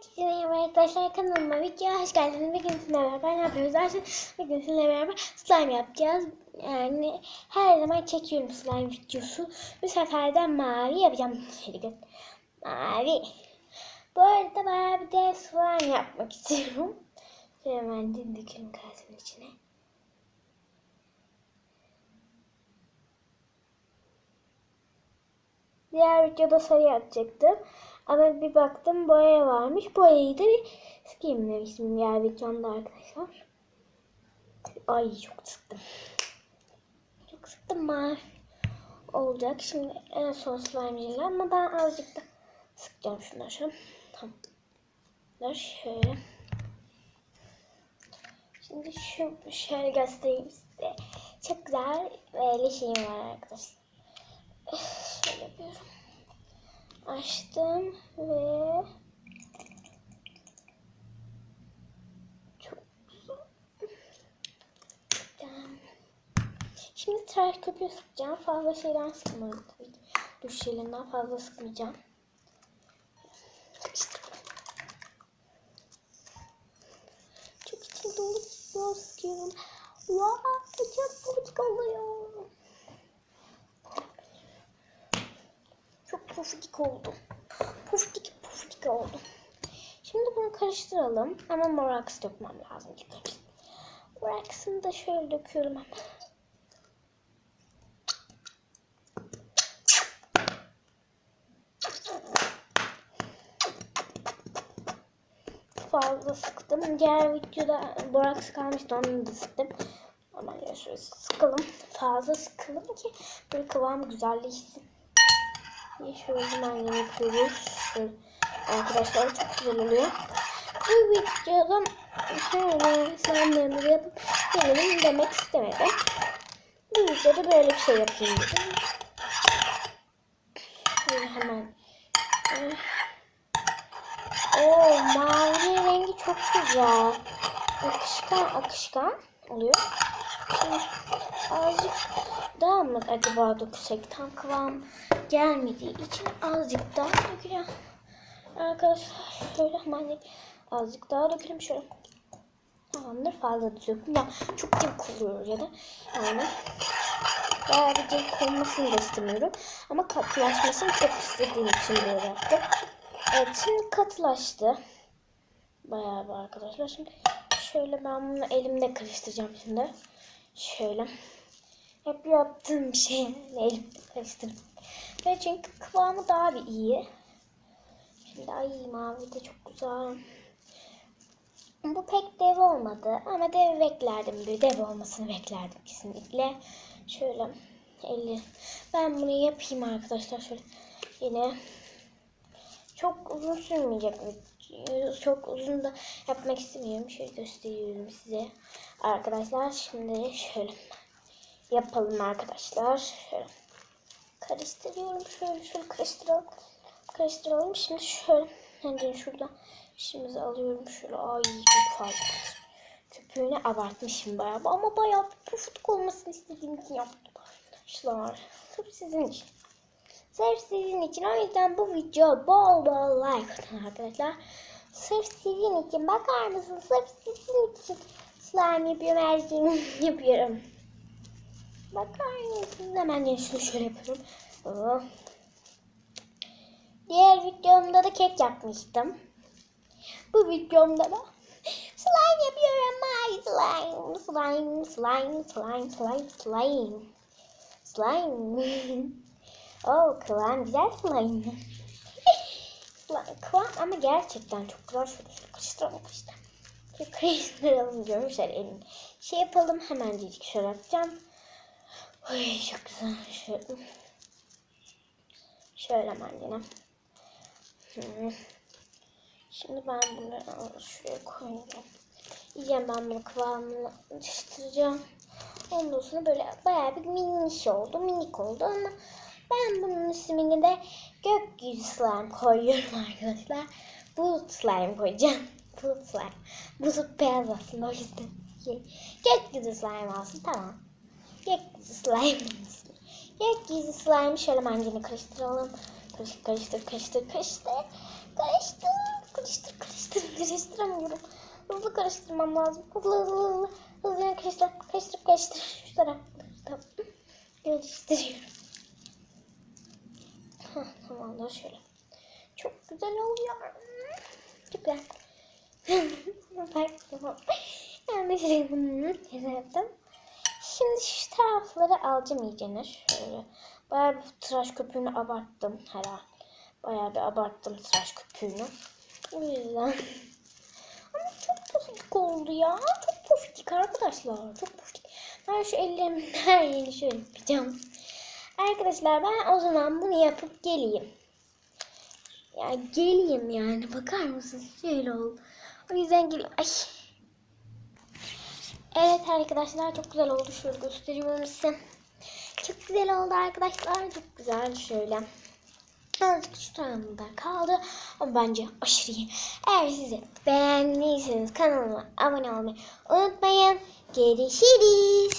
Merhaba arkadaşlar kanalıma videoya hoş geldiniz. Bugün sizinle beraber ne yapıyoruz derseniz bugün sizinle beraber slime yapacağız. Yani her zaman çekiyorum slime videosu. Bu sefer de mavi yapacağım. Mavi. Bu arada bayağı bir de slime yapmak istiyorum. Şöyle hemen dökelim kasenin içine. Diğer videoda sarı yapacaktım. Ama bir baktım boya varmış. Boyayı da bir sıkayım demiştim diğer videomda arkadaşlar. Ay çok sıktım. Çok sıktım mavi olacak. Şimdi en son slime ama ben azıcık da sıkacağım şunları. Tamam. Dur şöyle. Şimdi şu şöyle göstereyim size. Çok güzel böyle şeyim var arkadaşlar. Şöyle yapıyorum. Açtım ve çok güzel. Şimdi tıraş köpüğü sıkacağım. Fazla şeyden sıkmıyorum tabii ki. Duş jelinden fazla sıkmayacağım. Çok içim dolu sıkıyorum. Wow, çok pufik oluyor. Çok pufidik oldu. Pufidik pufidik oldu. Şimdi bunu karıştıralım. Ama moraks dökmem lazım ilk önce. Da şöyle döküyorum hemen. Fazla sıktım. Diğer videoda boraks kalmıştı onu da sıktım. Ama şöyle sıkalım. Fazla sıkalım ki böyle kıvam güzelleşsin. Şöyle hemen yapıyoruz. Arkadaşlar çok güzel oluyor. Bu videoda şöyle slime'larımızı yapıp gelelim demek istemedim. Bu videoda böyle bir şey yapayım dedim. Şöyle hemen. Oo mavi rengi çok güzel. Akışkan akışkan oluyor. Şimdi azıcık daha mı acaba döksek tam kıvam gelmediği için azıcık daha dökeceğim. Arkadaşlar şöyle hemen azıcık daha dökelim şöyle. Tamamdır fazla döküyorum. Ya çok cıvık oluyor ya da yani bayağı bir cıvık olmasını da istemiyorum. Ama katılaşmasını çok istediğim için böyle yaptım. Evet şimdi katılaştı. Bayağı bir arkadaşlar. Şimdi şöyle ben bunu elimde karıştıracağım şimdi. Şöyle. Hep yaptığım bir şey elimde karıştırıp. Ve çünkü kıvamı daha bir iyi. Şimdi ay mavi de çok güzel. Bu pek dev olmadı ama dev beklerdim. Bir dev olmasını beklerdim kesinlikle. Şöyle elli. Ben bunu yapayım arkadaşlar şöyle. Yine çok uzun sürmeyecek. Çok uzun da yapmak istemiyorum. Şöyle gösteriyorum size. Arkadaşlar şimdi şöyle yapalım arkadaşlar. Şöyle karıştırıyorum. Şöyle şöyle karıştıralım. Karıştıralım. Şimdi şöyle önce şurada işimizi alıyorum. Şöyle ay çok fazla. Köpüğünü abartmışım bayağı. Ama bayağı pufuduk olmasını istediğim için yaptım. Arkadaşlar. Sırf sizin için. Sırf sizin için. O yüzden bu video bol bol like atın arkadaşlar. Sırf sizin için. Bakar mısın? Sırf sizin için. Slime yapıyorum. Her şeyi yapıyorum. Bakar mısınız? Hemen şunu şöyle yapıyorum. Oo. Diğer videomda da kek yapmıştım. Bu videomda da slime yapıyorum. My slime, slime, slime, slime, slime, slime. Slime. Oh, kıvam güzel slime. kıvam ama gerçekten çok güzel. Şöyle şöyle karıştıralım karıştıralım. Şöyle. Şöyle elini şey yapalım. Hemencik şöyle yapacağım. Oy çok güzel. Şöyle. Şöyle hemen yine. Hmm. Şimdi ben bunları şuraya koyacağım. Yiyeceğim ben bunu kıvamını yetiştireceğim. Ondan sonra böyle bayağı bir miniş oldu. Minik oldu ama ben bunun ismini de gökyüzü slime koyuyorum arkadaşlar. Bulut slime koyacağım. Bulut slime. Bulut beyaz aslında o yüzden. Gökyüzü slime olsun tamam. Gökyüzü slime olsun. Gökyüzü slime şöyle mancını karıştıralım. Karıştır karıştır karıştır karıştır. Karıştır karıştır karıştır. karıştıramıyorum. Hızlı karıştırmam lazım. Hızlı hızlı hızlı. Hızlı karıştır. Karıştırıp karıştır. Şu taraf. Tamam. Karıştırıyorum. Hah, tamamdır şöyle. Çok güzel oluyor. Bak, yanlış yaptım. Şimdi şu tarafları alacağım iyicene. Şöyle. Bayağı bir tıraş köpüğünü abarttım herhalde. Bayağı bir abarttım tıraş köpüğünü. O yüzden. Ama çok pofidik oldu ya. Çok pofidik arkadaşlar. Çok pofidik. Ben şu ellerimin her yerini şöyle yapacağım. Arkadaşlar ben o zaman bunu yapıp geleyim. Ya geleyim yani. Bakar mısınız? Şöyle oldu. O yüzden geleyim. Ay. Evet arkadaşlar çok güzel oldu. Şöyle gösteriyorum size. Çok güzel oldu arkadaşlar. Çok güzel şöyle. Azıcık şu tarafında kaldı. Ama bence aşırı iyi. Eğer sizi beğendiyseniz kanalıma abone olmayı unutmayın. Görüşürüz.